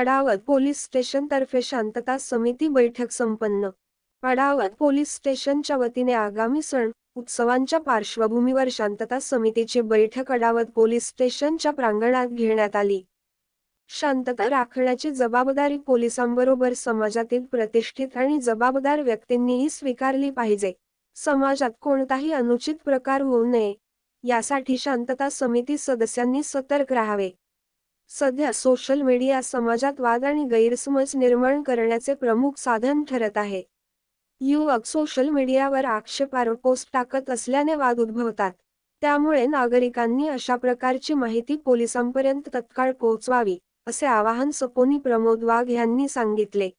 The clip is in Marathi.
अडावत पोलीस स्टेशनतर्फे शांतता समिती बैठक संपन्न. अडावत पोलीस स्टेशनच्या वतीने आगामी सण उत्सवांच्या पार्श्वभूमीवर शांतता समितीची बैठक अडावत पोलीस स्टेशनच्या प्रांगणात घेण्यात आली. शांतता राखण्याची जबाबदारी पोलिसांबरोबर समाजातील प्रतिष्ठित आणि जबाबदार व्यक्तींनीही स्वीकारली पाहिजे. समाजात कोणताही अनुचित प्रकार होऊ नये. यासाठी शांतता समिती सदस्यांनी सतर्क राहावे. सध्या सोशल मीडिया समाजात वाद आणि गैरसमज निर्माण करण्याचे प्रमुख साधन ठरत आहे. युवक सोशल मीडियावर आक्षेपार्ह पोस्ट टाकत असल्याने वाद उद्भवतात. त्यामुळे नागरिकांनी अशा प्रकारची माहिती पोलिसांपर्यंत तत्काळ पोहोचवावी असे आवाहन सपोनी प्रमोद वाघ यांनी सांगितले.